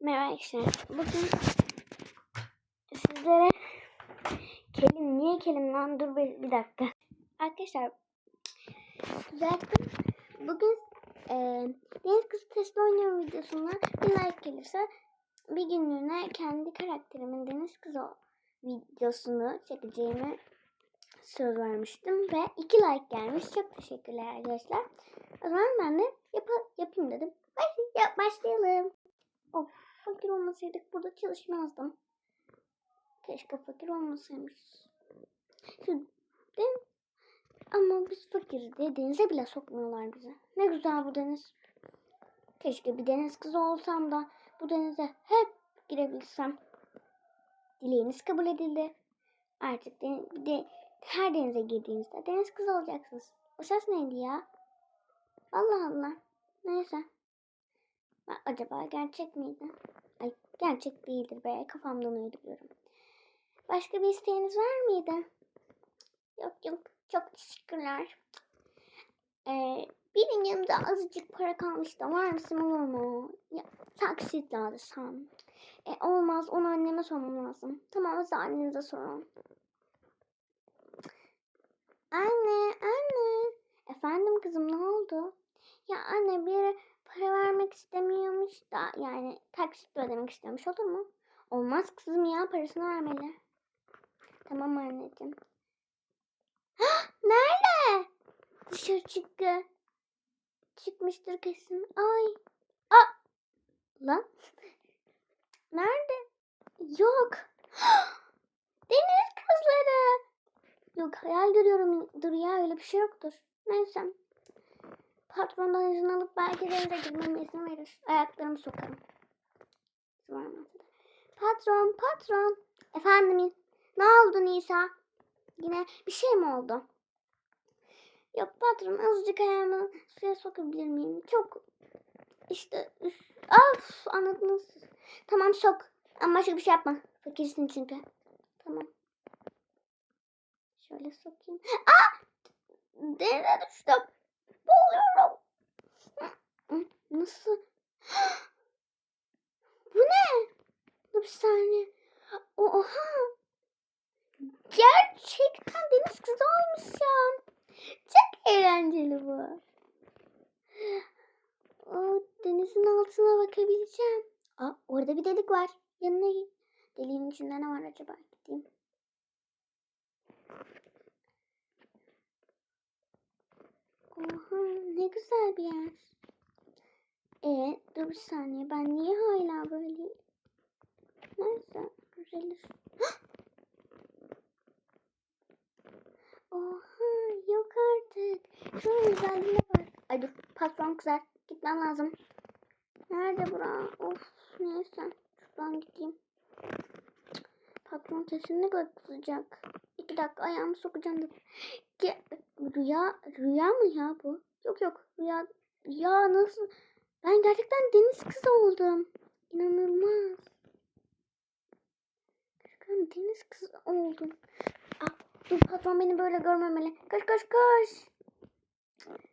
Merhaba arkadaşlar. Bugün sizlere kelim niye kelim lan dur bir, bir dakika. Arkadaşlar düzelttim. Bugün e, Deniz Kızı testi oynuyorum videosuna bir like gelirse bir günlüğüne kendi karakterimin Deniz Kızı videosunu çekeceğimi söz vermiştim ve iki like gelmiş. Çok teşekkürler arkadaşlar. O zaman ben de yap yapayım dedim. Baş- ya- başlayalım. Of fakir olmasaydık burada çalışmazdım. Keşke fakir olmasaymışız. Mi? Ama biz fakiriz diye denize bile sokmuyorlar bizi. Ne güzel bu deniz. Keşke bir deniz kızı olsam da bu denize hep girebilsem. Dileğiniz kabul edildi. Artık de, de her denize girdiğinizde deniz kızı olacaksınız. O ses neydi ya? Allah Allah. Neyse. Acaba gerçek miydi? Gerçek değildir be. Kafamdan uyduruyorum. Başka bir isteğiniz var mıydı? Yok yok. Çok teşekkürler. Ee, benim yanımda azıcık para kalmış da var mısın olur mu? Ya, taksitle alsam. E, olmaz onu anneme sormam lazım. Tamam o zaman annenize sorun. Anne anne. Efendim kızım ne oldu? Ya anne bir istemiyormuş da yani taksitle ödemek istiyormuş olur mu? Olmaz kızım ya parasını vermeli. Tamam anneciğim. Nerede? Dışarı çıktı. Çıkmıştır kesin. Ay. Aa. Lan. Nerede? Yok. Deniz kızları. Yok hayal görüyorum. Dur ya öyle bir şey yoktur. Neyse. Patrondan izin alıp belki denize girmeme izin verir. Ayaklarımı sokarım. De. Patron, patron. Efendim, ne oldu Nisa? Yine bir şey mi oldu? Yok patron, azıcık ayağımı suya sokabilir miyim? Çok işte, üf, of anladınız. Tamam sok. Ama başka bir şey yapma. Fakirsin çünkü. Tamam. Şöyle sokayım. Aa! Denize düştüm. Boğuluyorum. Nasıl? Bu ne? Dur bir saniye. Oha. Gerçekten deniz kızı olmuşum. Çok eğlenceli bu. O denizin altına bakabileceğim. Aa, orada bir delik var. Yanına git. Deliğin içinde ne var acaba? Gideyim. Oha ne güzel bir yer. E dur bir saniye ben niye hala böyleyim? Neyse düzelir. Oha yok artık. Şunun güzelliğine bak. Ay dur patron kızar. Gitmem lazım. Nerede bura? Of neyse. Şuradan gideyim. Patron kesinlikle kızacak. İki dakika ayağımı sokacağım da. Rüya, rüya mı ya bu? Yok yok rüya. Ya nasıl? Ben gerçekten deniz kızı oldum. İnanılmaz. Gerçekten deniz kızı oldum. Ah, dur patron beni böyle görmemeli. Koş koş koş.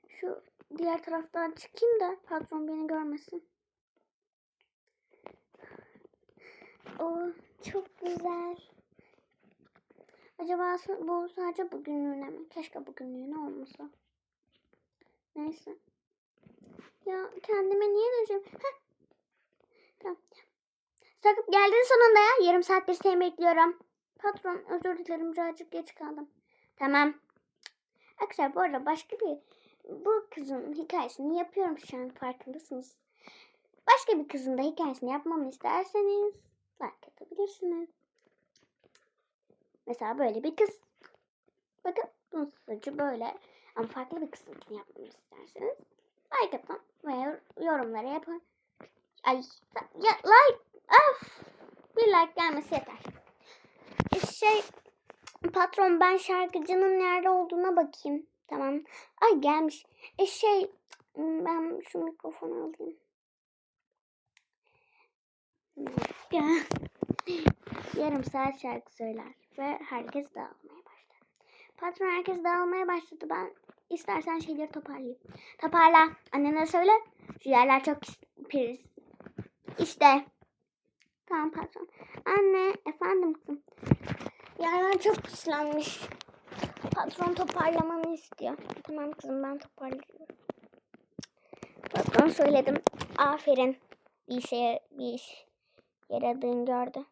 Şu diğer taraftan çıkayım da patron beni görmesin. O çok güzel. Acaba bu sadece bugünlüğüne mi? Keşke bugünlüğüne olmasa. Neyse. Ya kendime niye döneceğim? Tamam. Sakıp geldin sonunda ya. Yarım saattir seni bekliyorum. Patron özür dilerim birazcık geç kaldım. Tamam. Arkadaşlar bu arada başka bir bu kızın hikayesini yapıyorum şu an farkındasınız. Başka bir kızın da hikayesini yapmamı isterseniz like atabilirsiniz. Mesela böyle bir kız. Bakın bunun saçı böyle. Ama farklı bir kızınkini yapmamı isterseniz like atın ve yorumlara yapın. Ay ya like of bir like gelmesi yeter. E, şey patron ben şarkıcının nerede olduğuna bakayım. Tamam. Ay gelmiş. E şey ben şu mikrofonu alayım. Ya. Yarım saat şarkı söyler ve herkes dağılmaya başlar. Patron herkes dağılmaya başladı. Ben istersen şeyleri toparlayayım. Toparla. Annene söyle. Şu yerler çok pis. İşte Tamam patron. Anne efendim kızım. Yerler çok pislenmiş. Patron toparlamanı istiyor. Tamam kızım ben toparlıyorum. Patron söyledim. Aferin. Bir işe bir iş yaradığını gördü.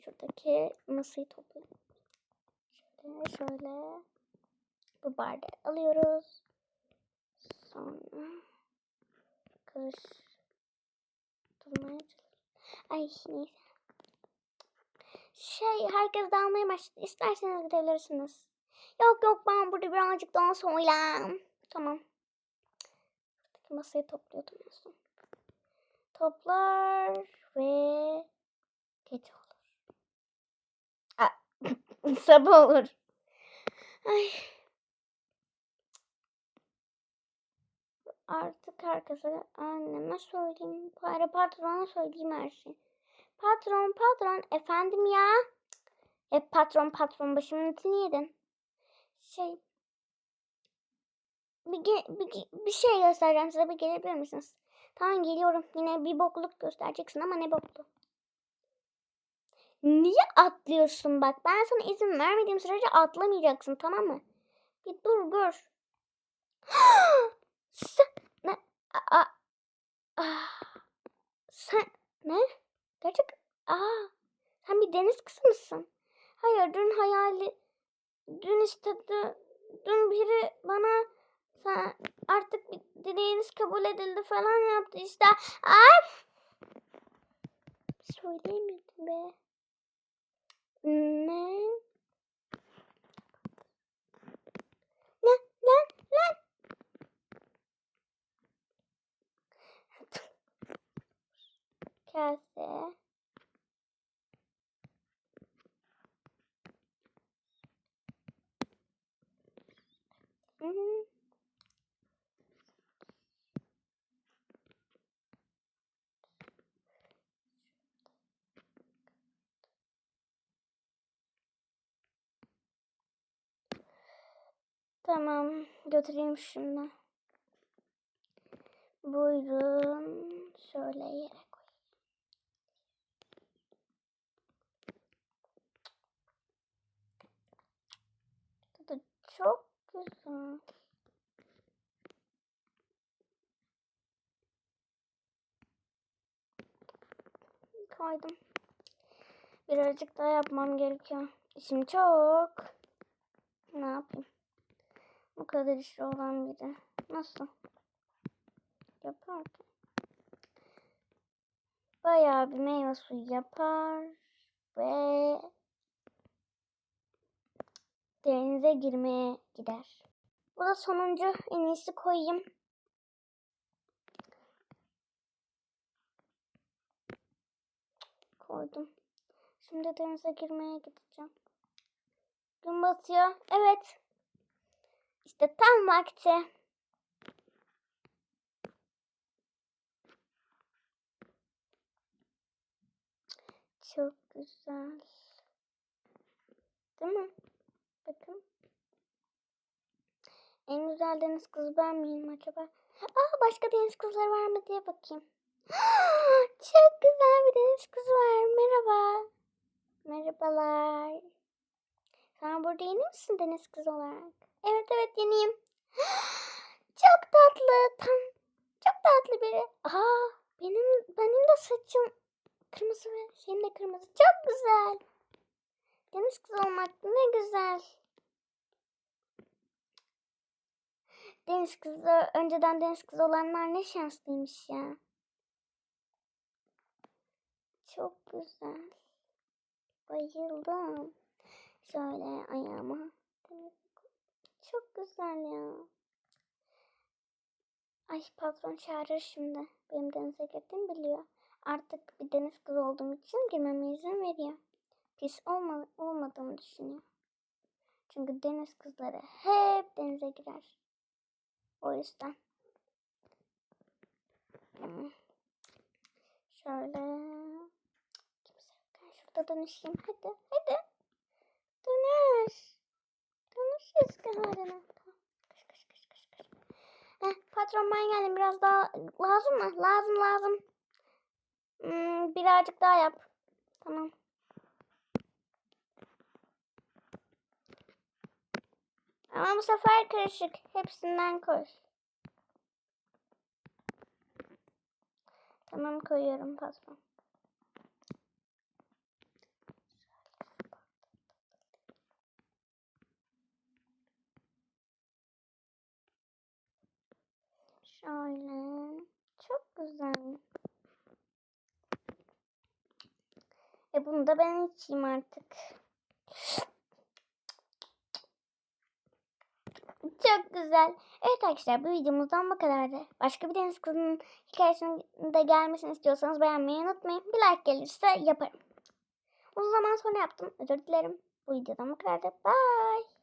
Şuradaki masayı toplayalım. Şöyle şöyle. Bu bardağı alıyoruz. Sonra karıştırmaya. Ay neyse. Şey herkes dağılmaya başladı. İsterseniz gidebilirsiniz. Yok yok ben burada birazcık daha soylam. Tamam. Masayı topluyordum en son. Toplar ve gece olur. Aa, sabah olur. Ay. Artık herkese anneme söyleyeyim. Para patrona söyleyeyim her şeyi. Patron patron efendim ya. Hep patron patron başımın etini yedin. Şey bir, ge- bir, bir şey göstereceğim size bir gelebilir misiniz? Tamam geliyorum. Yine bir bokluk göstereceksin ama ne boklu? Niye atlıyorsun bak? Ben sana izin vermediğim sürece atlamayacaksın tamam mı? Bir dur dur. Sen ne? Aa, aa, sen ne? Gerçek aa sen bir deniz kızı mısın? Hayır dün hayali dün istedi dün biri bana sen artık bir dileğiniz kabul edildi falan yaptı işte. Ay! Söyleyemedim be. Ne? Ne? Lan lan. Kase. Hmm. Tamam, götüreyim şunu. Buyurun, şöyle yere koy. Tadı çok güzel. Koydum. Birazcık daha yapmam gerekiyor. İşim çok. Ne yapayım? Bu kadar işi olan biri. Nasıl? Yapar ki. Bayağı bir meyve suyu yapar. Ve denize girmeye gider. Bu da sonuncu. En iyisi koyayım. Koydum. Şimdi denize girmeye gideceğim. Gün batıyor. Evet. İşte tam vakti. Çok güzel. Değil mi? Bakın. En güzel deniz kızı ben miyim acaba? Aa başka deniz kızları var mı diye bakayım. Çok güzel bir deniz kızı var. Merhaba. Merhabalar. Burada yeni misin deniz kızı olarak? Evet evet yeniyim. Çok tatlı. Tam çok tatlı biri. Aa benim benim de saçım kırmızı ve şeyim de kırmızı. Çok güzel. Deniz kızı olmak ne güzel. Deniz kızı, önceden deniz kızı olanlar ne şanslıymış ya. Çok güzel. Bayıldım. Şöyle ayağıma. Çok güzel ya. Ay patron çağırır şimdi. Benim denize girdiğimi biliyor. Artık bir deniz kızı olduğum için girmeme izin veriyor. Pis olma, olmadığımı düşünüyor. Çünkü deniz kızları hep denize girer. O yüzden. Hmm. Şöyle. Kimse yokken şurada dönüşeyim. Hadi hadi. Dönüş. Dönüş eski haline. Kış kış kış kış kış. Heh, patron ben geldim. Biraz daha lazım mı? Lazım lazım. Hmm, birazcık daha yap. Tamam. Ama bu sefer karışık. Hepsinden koy. Tamam koyuyorum patron. Şöyle. Çok güzel. E bunu da ben içeyim artık. Çok güzel. Evet arkadaşlar bu videomuzdan bu kadardı. Başka bir deniz kızının hikayesinin de gelmesini istiyorsanız beğenmeyi unutmayın. Bir like gelirse yaparım. Uzun zaman sonra yaptım. Özür dilerim. Bu videodan bu kadardı. Bye.